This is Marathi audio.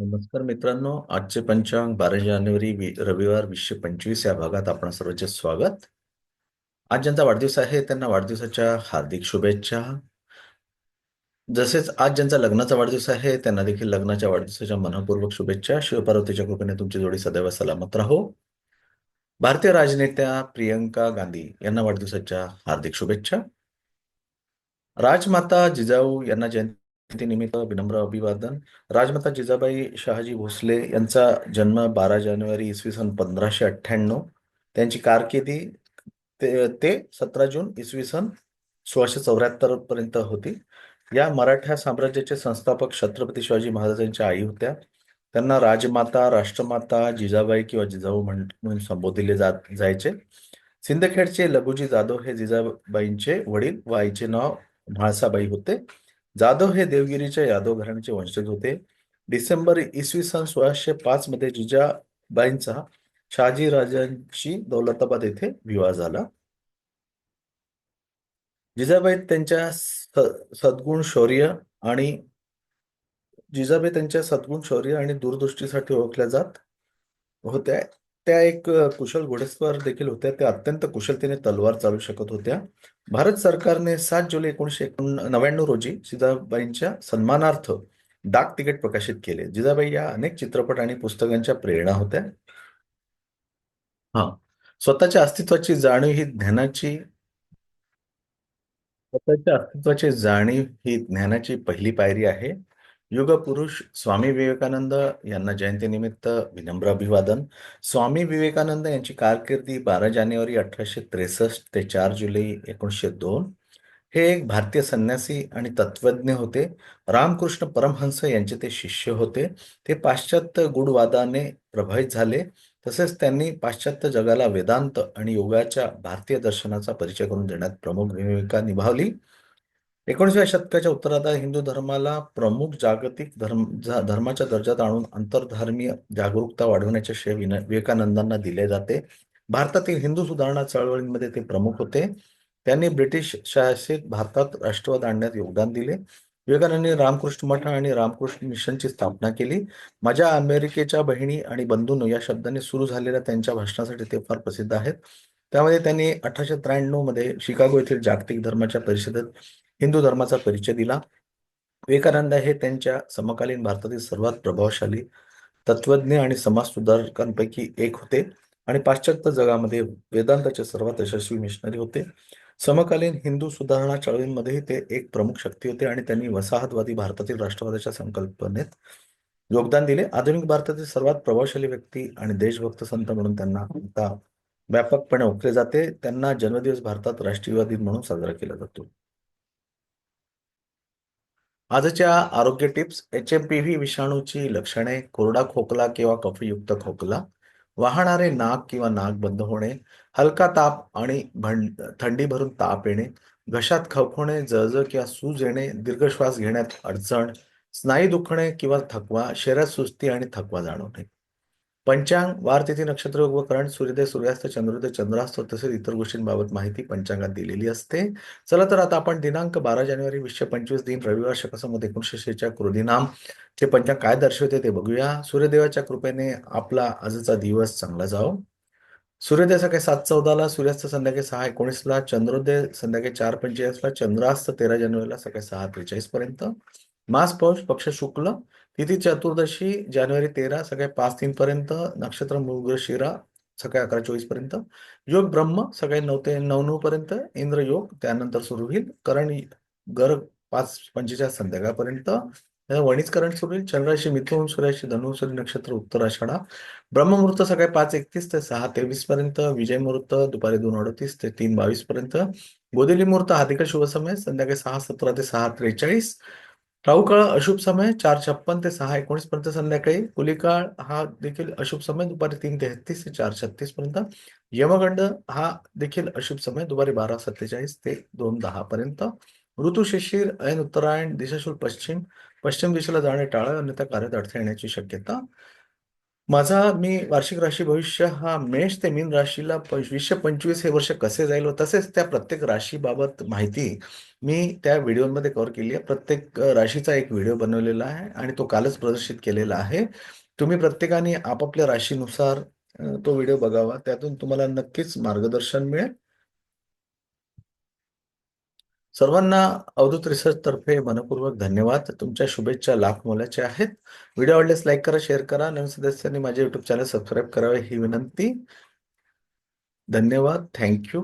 नमस्कार मित्रांनो आजचे पंचांग बारा जानेवारी रविवार वीसशे पंचवीस या भागात आपण सर्वांचे स्वागत. आज ज्यांचा वाढदिवस आहे त्यांना वाढदिवसाच्या हार्दिक शुभेच्छा. जसेच आज ज्यांचा लग्नाचा वाढदिवस आहे त्यांना देखील लग्नाच्या वाढदिवसाच्या मनपूर्वक शुभेच्छा. शिवपार्वतीच्या कृपेने तुमची जोडी सदैव सलामत राहो. भारतीय राजनेत्या प्रियंका गांधी यांना वाढदिवसाच्या हार्दिक शुभेच्छा. राजमाता जिजाऊ यांना जयंतीनिमित्त विनम्र अभिवादन. राजमाता जिजाबाई शहाजी भोसले यांचा जन्म बारा जानेवारी इसवी सन पंधराशे अठ्ठ्याण्णव. त्यांची कारकिर्दी ते सतरा जून इसवी सन सोळाशे चौऱ्याहत्तर पर्यंत होती. या मराठा साम्राज्याचे संस्थापक छत्रपती शिवाजी महाराजांच्या आई होत्या. त्यांना राजमाता राष्ट्रमाता जिजाबाई किंवा जिजाऊ म्हण- म्हणून संबोधिले जात जायचे. सिंदखेडचे लघुजी जाधव हे जिजाबाईंचे वडील व आईचे नाव म्हाळसाबाई होते. जाधव हे देवगिरीच्या यादव घराण्याचे वंशज होते. डिसेंबर इसवी सन सोळाशे पाच मध्ये जिजाबाईंचा शहाजी राजांशी दौलताबाद येथे विवाह झाला. जिजाबाई त्यांच्या सद्गुण शौर्य आणि जिजाबाई त्यांच्या सद्गुण शौर्य आणि दूरदृष्टीसाठी ओळखल्या जात होत्या. त्या एक कुशल घोडेस्वार देखील होत्या. त्या अत्यंत कुशलतेने तलवार चालू शकत होत्या. भारत सरकारने सात जुलै एकोणीशे नव्याण्णव रोजी जिजाबाईंच्या सन्मानार्थ डाक तिकीट प्रकाशित केले. जिजाबाई या अनेक चित्रपट आणि पुस्तकांच्या प्रेरणा होत्या. हा. स्वतःच्या अस्तित्वाची जाणीव ही ज्ञानाची स्वतःच्या अस्तित्वाची जाणीव ही ज्ञानाची पहिली पायरी आहे. युगपुरुष स्वामी विवेकानंद यांना जयंतीनिमित्त विनम्र अभिवादन. स्वामी विवेकानंद यांची कारकिर्दी बारा जानेवारी अठराशे त्रेसष्ट ते चार जुलै एकोणीसशे दोन. हे एक भारतीय संन्यासी आणि तत्वज्ञ होते. रामकृष्ण परमहंस यांचे ते शिष्य होते. ते पाश्चात्य गुढवादाने प्रभावित झाले. तसेच त्यांनी पाश्चात्य जगाला वेदांत आणि योगाच्या भारतीय दर्शनाचा परिचय करून देण्यात प्रमुख भूमिका निभावली. एकोणीसव्या शतकाच्या उत्तरार्धात हिंदू धर्माला प्रमुख जागतिक धर्म धर्माच्या दर्जात आणून आंतरधर्मीय जागरूकता वाढवण्याचे श्रेय विवेकानंदांना दिले जाते. भारतातील हिंदू सुधारणा चळवळींमध्ये ते प्रमुख होते. त्यांनी ब्रिटिश शासित भारतात राष्ट्रवाद आणण्यात योगदान दिले. विवेकानंदांनी रामकृष्ण मठ आणि रामकृष्ण मिशनची स्थापना केली. माझ्या अमेरिकेच्या बहिणी आणि बंधूंनो या शब्दांनी सुरू झालेल्या त्यांच्या भाषणासाठी ते फार प्रसिद्ध आहेत. त्यामध्ये त्यांनी अठराशे त्र्याण्णवमध्ये शिकागो येथील जागतिक धर्माच्या परिषदेत हिंदू धर्माचा परिचय दिला. विवेकानंद हे त्यांच्या समकालीन भारतातील सर्वात प्रभावशाली तत्वज्ञ आणि समाज सुधारकांपैकी एक होते आणि पाश्चात्य जगामध्ये वेदांताचे सर्वात यशस्वी मिशनरी होते. समकालीन हिंदू सुधारणा चळवळींमध्येही ते एक प्रमुख शक्ती होते आणि त्यांनी वसाहतवादी भारतातील राष्ट्रवादाच्या संकल्पनेत योगदान दिले. आधुनिक भारतातील सर्वात प्रभावशाली व्यक्ती आणि देशभक्त संत म्हणून त्यांना आता व्यापकपणे ओळखले जाते. त्यांना जन्मदिवस भारतात राष्ट्रीयवादी म्हणून साजरा केला जातो. आजच्या आरोग्य tips H M P V विषाणूची लक्षणे कोरडा खोकला किंवा कफयुक्त खोकला वाहणारे नाक किंवा नाक बंद होणे हलका ताप आणि भंड थंडी भरून ताप येणे घशात खवखवणे जळजळ किंवा सूज येणे दीर्घ श्वास घेण्यात अडचण स्नायू दुखणे किंवा थकवा शरीरात सुस्ती आणि थकवा जाणवणे. पंचांग वार तिथी नक्षत्र व करंट सूर्योदय सूर्यास्त चंद्रोदय चंद्रास्त तसेच इतर गोष्टींबाबत माहिती पंचांगात दिलेली असते. चला तर आता आपण दिनांक बारा जानेवारी वीसशे पंचवीस दिन रविवार शकसंमत एकोणीसशे शेच्या कृदिनाम चे पंचांग काय दर्शवते ते बघूया. सूर्यदेवाच्या कृपेने आपला आजचा दिवस चांगला जाओ सूर्योदय सकाळी सात चौदाला सूर्यास्त संध्याकाळी सहा एकोणीसला चंद्रोदय संध्याकाळी चार पंचेचाळीसला चंद्रास्त तेरा जानेवारीला सकाळी सहा त्रेचाळीस पर्यंत मास पौष पक्ष शुक्ल तिथी चतुर्दशी जानेवारी तेरा सकाळी पाच तीन पर्यंत नक्षत्र मृगशिरा सकाळी अकरा चोवीसपर्यंत. योग ब्रह्म सकाळी नऊ ते नऊ नऊ पर्यंत इंद्र योग त्यानंतर सुरू होईल. करण गर पाच पंचेचाळीस संध्याकाळपर्यंत. वणीचकरण सुरू होईल. चंद्राशी मिथुन सूर्याशी धनुसूर्य नक्षत्र उत्तर आषाढा. ब्रह्ममुहूर्त सकाळी पाच एकतीस ते सहा तेवीस पर्यंत. विजय मुहूर्त दुपारी दोन अडतीस ते तीन बावीस पर्यंत. गोदेली मुहूर्त अधिक शुभ समय संध्याकाळी सहा सतरा ते सहा त्रेचाळीस. राहू काळ अशुभ समय चार छप्पन ते सहा एकोणीस पर्यंत संध्याकाळी. कुलिकाळ हा देखील अशुभ समय दुपारी तीन तेहतीस ते चार छत्तीस पर्यंत. यमगंड हा देखील अशुभ समय दुपारी बारा सत्तेचाळीस ते दोन दहा पर्यंत. ऋतू शिशिर ऐन उत्तरायण दिशाशूल पश्चिम. पश्चिम दिशेला जाणे टाळा अन्यथा कार्यात अडथळे येण्याची शक्यता. माझा मी वार्षिक राशी भविष्य हा मेष ते मीन राशीला वीसशे पंचवीस हे वर्ष कसे जाईल व तसेच त्या प्रत्येक राशीबाबत माहिती मी त्या व्हिडिओमध्ये कव्हर केली आहे. प्रत्येक राशीचा एक व्हिडिओ बनवलेला आहे आणि तो कालच प्रदर्शित केलेला आहे. तुम्ही प्रत्येकाने आपापल्या राशीनुसार तो व्हिडिओ बघावा. त्यातून तुम्हाला नक्कीच मार्गदर्शन मिळेल. सर्वांना अवधूत रिसर्च तर्फे मनपूर्वक धन्यवाद. तुमच्या शुभेच्छा लाख मोलाच्या आहेत. व्हिडिओ आवडल्यास लाईक करा शेअर करा. नवीन सदस्यांनी माझे युट्यूब चॅनल सबस्क्राईब करावे ही विनंती. धन्यवाद. थँक्यू